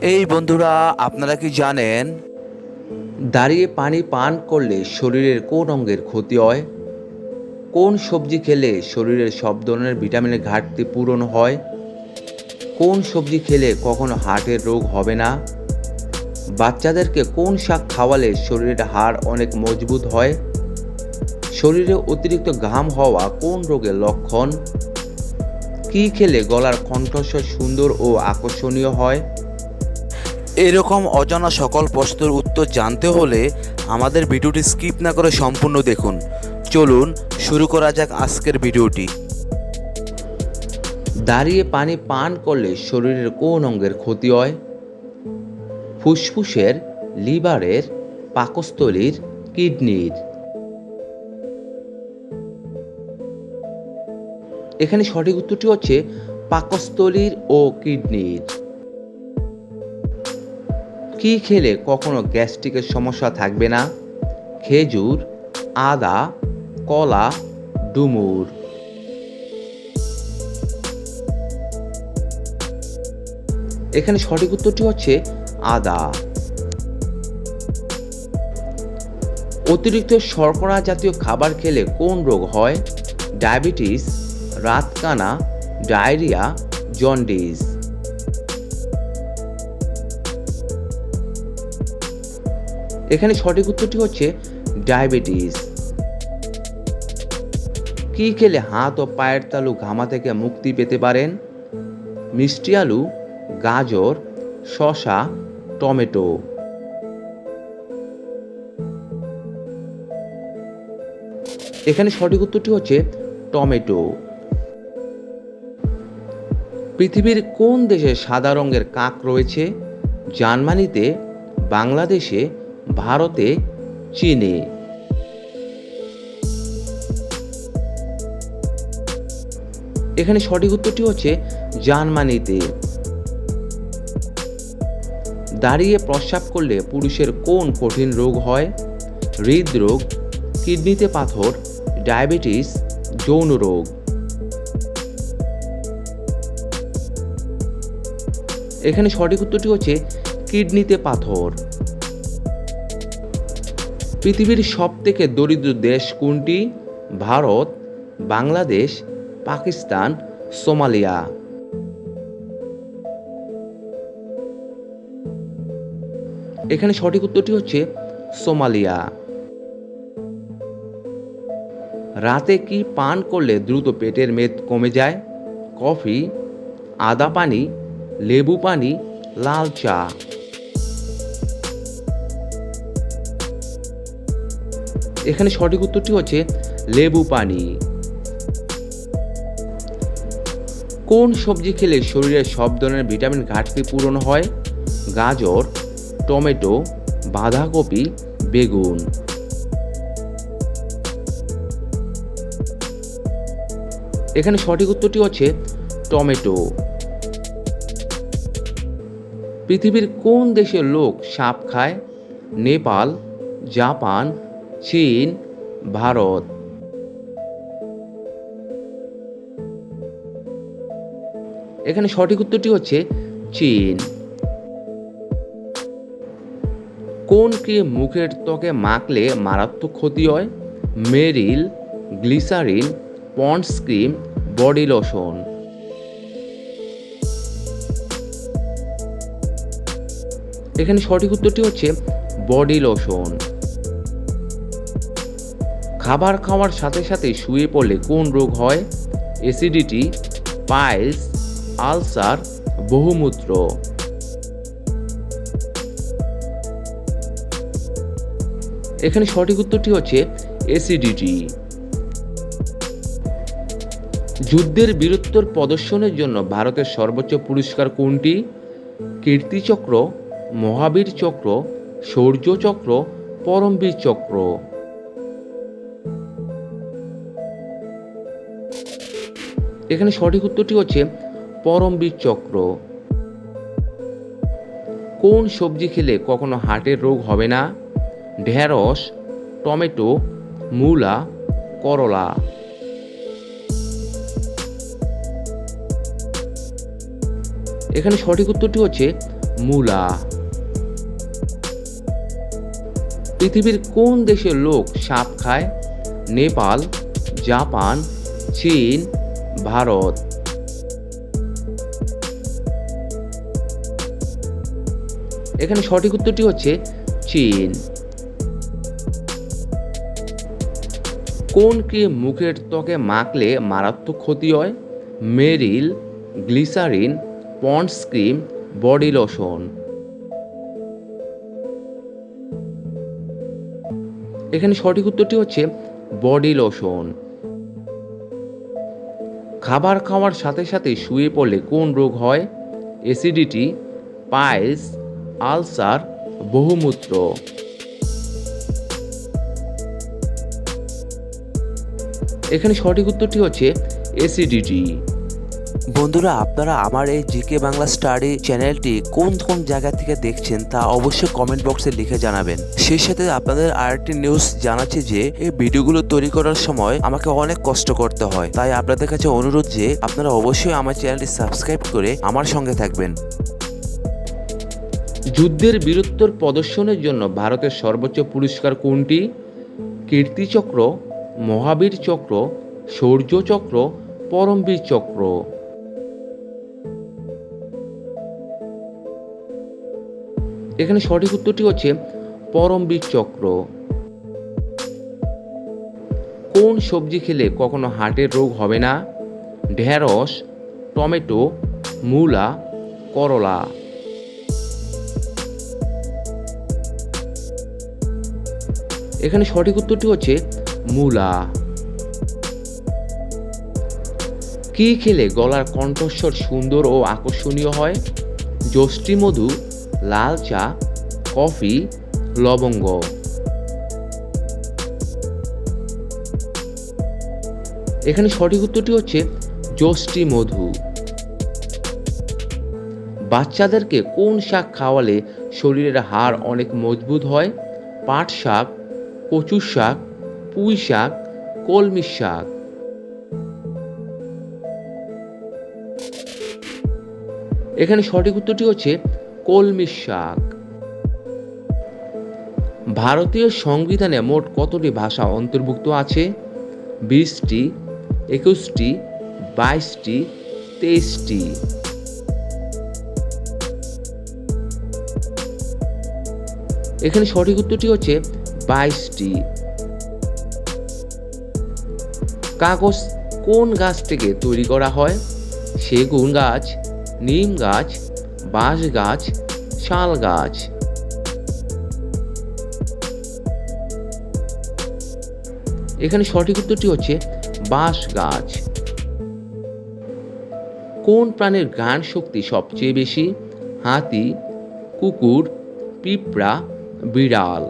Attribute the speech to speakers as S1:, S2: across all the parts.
S1: এই বন্ধুরা, আপনারা কি জানেন?
S2: দাঁড়িয়ে পানি পান করলে শরীরের কোন অঙ্গের ক্ষতি হয়? কোন সবজি খেলে শরীরের সব ধরনের ভিটামিনের ঘাটতি পূরণ হয়? কোন সবজি খেলে কখনো হার্টের রোগ হবে না? বাচ্চাদেরকে কোন শাক খাওয়ালে শরীরের হাড় অনেক মজবুত হয়? শরীরে অতিরিক্ত ঘাম হওয়া কোন রোগের লক্ষণ? কী খেলে গলার কণ্ঠস্বর সুন্দর ও আকর্ষণীয় হয়?
S1: এরকম অজানা সকল প্রশ্নের উত্তর জানতে হলে আমাদের ভিডিওটি স্কিপ না করে সম্পূর্ণ দেখুন। চলুন, শুরু করা যাক আজকের ভিডিওটি।
S2: দাঁড়িয়ে পানি পান করলে শরীরের কোন অঙ্গের ক্ষতি হয়? ফুসফুসের, লিভারের, পাকস্থলীর, কিডনির। এখানে সঠিক উত্তরটি হচ্ছে পাকস্থলীর ও কিডনির। কি খেলে কখনো গ্যাস্ট্রিকের সমস্যা থাকবে না? খেজুর, আদা, কলা, ডুমুর। এখানে সঠিক উত্তরটি হচ্ছে আদা। অতিরিক্ত শর্করা জাতীয় খাবার খেলে কোন রোগ হয়? ডায়াবেটিস, রাতকানা, ডায়রিয়া, জন্ডিস। এখানে সঠিক উত্তরটি হচ্ছে ডায়াবেটিস। কি খেলে হাত ও পায়ের তালু ঘামা থেকে মুক্তি পেতে পারেন? মিষ্টি আলু, গাজর, শসা, টমেটো। এখানে সঠিক উত্তরটি হচ্ছে টমেটো। পৃথিবীর কোন দেশে সাদা রঙের কাক রয়েছে? জার্মানিতে, বাংলাদেশে ভারতে চীনে। এখানে সঠিক উত্তরটি হচ্ছে জার্মানিতে। দাঁড়িয়ে প্রস্রাব করলে পুরুষের কোন কঠিন রোগ হয়? হৃদরোগ, কিডনিতে পাথর, ডায়াবেটিস, যৌন রোগ। এখানে সঠিক উত্তরটি হচ্ছে কিডনিতে পাথর। পৃথিবীর সব থেকে দরিদ্র দেশ কোনটি? ভারত, বাংলাদেশ, পাকিস্তান, সোমালিয়া। এখানে সঠিক উত্তরটি হচ্ছে সোমালিয়া। রাতে কি পান করলে দ্রুত পেটের মেদ কমে যায়? কফি, আদা পানি, লেবু পানি, লাল চা। এখানে সঠিক উত্তরটি হচ্ছে লেবু পানি। কোন সবজি খেলে শরীরের সব ধরনের ভিটামিন ঘাটতি পূরণ হয়? গাজর, টমেটো, বাঁধাকপি, বেগুন। এখানে সঠিক উত্তরটি হচ্ছে টমেটো। পৃথিবীর কোন দেশের লোক সাপ খায়? নেপাল, জাপান চীন, ভারত। এখানে সঠিক উত্তরটি হচ্ছে চীন। কোন ক্রিম মুখের ত্বকে মাখলে মারাত্মক ক্ষতি হয়? Meril, glycerine, Pond's cream, body lotion. এখানে সঠিক উত্তরটি হচ্ছে বডি লোশন। খাবার খাওয়ার সাথে সাথে শুয়ে পড়লে কোন রোগ হয়? অ্যাসিডিটি পাইলস আলসার বহুমূত্র। এখানে সঠিক উত্তরটি হচ্ছে অ্যাসিডিটি যুদ্ধের বীরত্বর প্রদর্শনের জন্য ভারতের সর্বোচ্চ পুরস্কার কোনটি? কীর্তিচক্র, মহাবীর চক্র শৌর্য চক্র পরমবীর চক্র। এখানে সঠিক উত্তরটি হচ্ছে পরমবীর চক্র। কোন সবজি খেলে কখনো হার্টের রোগ হবে না? ঢেঁড়স, টমেটো, মূলা, করলা। এখানে সঠিক উত্তরটি হচ্ছে মূলা। পৃথিবীর কোন দেশের লোক সাপ খায়? নেপাল, জাপান, চীন ভারত। এখানে সঠিক উত্তরটি হচ্ছে চীন। কোন ক্রিম মুখের ত্বকে মাখলে মারাত্মক ক্ষতি হয়? Meril, glycerine, Pond's cream, body lotion. এখানে সঠিক উত্তরটি হচ্ছে বডি লোশন। খাবার খাওয়ার সাথে সাথে শুয়ে পড়লে কোন রোগ হয়? অ্যাসিডিটি পায়েস আলসার বহুমূত্র। এখানে সঠিক উত্তরটি হচ্ছে অ্যাসিডিটি
S1: বন্ধুরা, আপনারা আমার এই জিকে বাংলা স্টাডি চ্যানেলটি কোন কোন জায়গা থেকে দেখছেন তা অবশ্যই কমেন্ট বক্সে লিখে জানাবেন। সেই সাথে আপনাদের আরেকটি নিউজ জানাচ্ছি যে, এই ভিডিওগুলো তৈরি করার সময় আমাকে অনেক কষ্ট করতে হয়। তাই আপনাদের কাছে অনুরোধ যে, আপনারা অবশ্যই আমার চ্যানেলটি সাবস্ক্রাইব করে আমার সঙ্গে থাকবেন।
S2: যুদ্ধের বীরত্বর প্রদর্শনের জন্য ভারতের সর্বোচ্চ পুরস্কার কোনটি? কীর্তিচক্র মহাবীর চক্র শৌর্য চক্র, পরমবীর চক্র। এখানে সঠিক উত্তরটি হচ্ছে পরমবীর চক্র। কোন সবজি খেলে কখনো হার্টের রোগ হবে না? ঢেঁড়স, টমেটো, মূলা, করলা। এখানে সঠিক উত্তরটি হচ্ছে মূলা। কি খেলে গলার কণ্ঠস্বর সুন্দর ও আকর্ষণীয় হয়? যষ্টি মধু লাল চা, কফি, লবঙ্গ। এখানে সঠিক উত্তরটি হচ্ছে যষ্টি মধু। বাচ্চাদেরকে কোন শাক খাওয়ালে শরীরের হাড় অনেক মজবুত হয়? পাট শাক, কচুর শাক, পুঁই শাক, কলমি শাক। এখানে সঠিক উত্তরটি হচ্ছে কলমি শাক। ভারতীয় সংবিধানে মোট কতটি ভাষা অন্তর্ভুক্ত আছে? বিশটি, একুশটি, বাইশটি, তেইশটি। এখানে সঠিক উত্তরটি হচ্ছে বাইশটি। কাগজ কোন গাছ থেকে তৈরি করা হয়? সেগুন গাছ, নিম গাছ বাঁশ গাছ শাল গাছ এখানে সঠিক উত্তরটি হচ্ছে বাঁশ গাছ কোন প্রাণীর গান শক্তি সবচেয়ে বেশি? হাতি, কুকুর, পিঁপড়া, বিড়াল।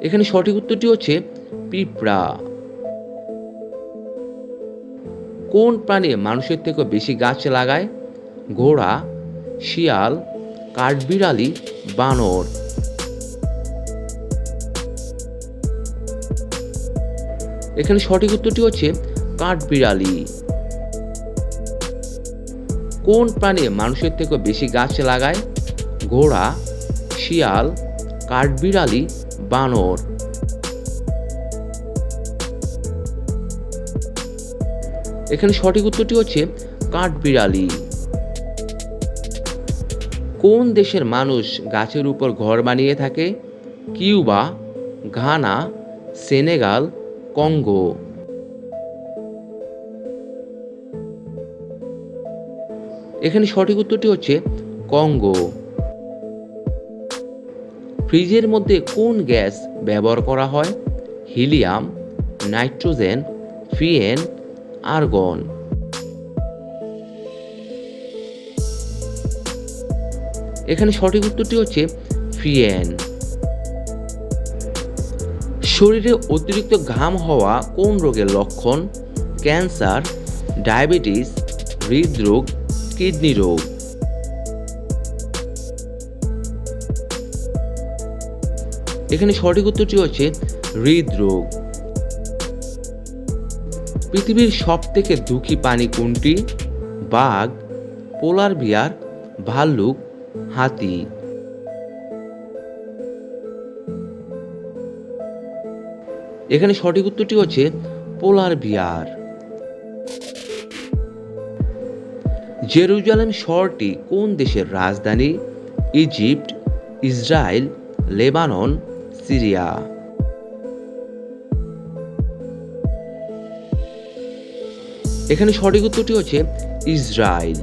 S2: এখানে সঠিক উত্তরটি হচ্ছে পিঁপড়া। কোন প্রাণী মানুষের থেকে বেশি গাছ লাগায়? ঘোড়া, শিয়াল, কাঠবিড়ালি, বানর। এখানে সঠিক উত্তরটি হচ্ছে কাঠবিড়ালি। কোন প্রাণী মানুষের থেকে বেশি গাছ লাগায়? ঘোড়া, শিয়াল, কাঠবিড়ালি, বানর। এখানে সঠিক উত্তরটি হচ্ছে কাঠবিড়ালি। কোন দেশের মানুষ গাছের উপর ঘর বানিয়ে থাকে? Cuba, Ghana, Senegal, Congo. এখানে সঠিক উত্তরটি হচ্ছে কঙ্গো। ফ্রিজের মধ্যে কোন গ্যাস ব্যবহার করা হয়? হিলিয়াম, নাইট্রোজেন, ফিয়েন আর্গন এখানে সঠিক উত্তরটি হচ্ছে ফিয়েন। শরীরে অতিরিক্ত ঘাম হওয়া কোন রোগের লক্ষণ? ক্যান্সার, ডায়াবেটিস, হৃদরোগ, কিডনি রোগ। এখানে সঠিক উত্তরটি হচ্ছে হৃদরোগ। পৃথিবীর সব থেকে দুঃখী প্রাণী কোনটি? বাঘ, পোলার বিয়ার, ভাল্লুক, হাতি। এখানে সঠিক উত্তরটি হচ্ছে পোলার বিয়ার। জেরুজালেম শহরটি কোন দেশের রাজধানী? Egypt, Israel, Lebanon, Syria. এখানে সঠিক উত্তরটি হচ্ছে ইসরায়েল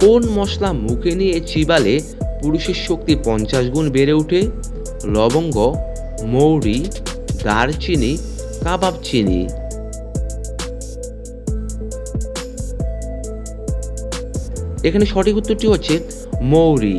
S2: কোন মশলা মুখে নিয়ে চিবালে পুরুষের শক্তি পঞ্চাশ গুণ বেড়ে ওঠে? লবঙ্গ, মৌরি, দারচিনি, কাবাব চিনি। এখানে সঠিক উত্তরটি হচ্ছে মৌরি।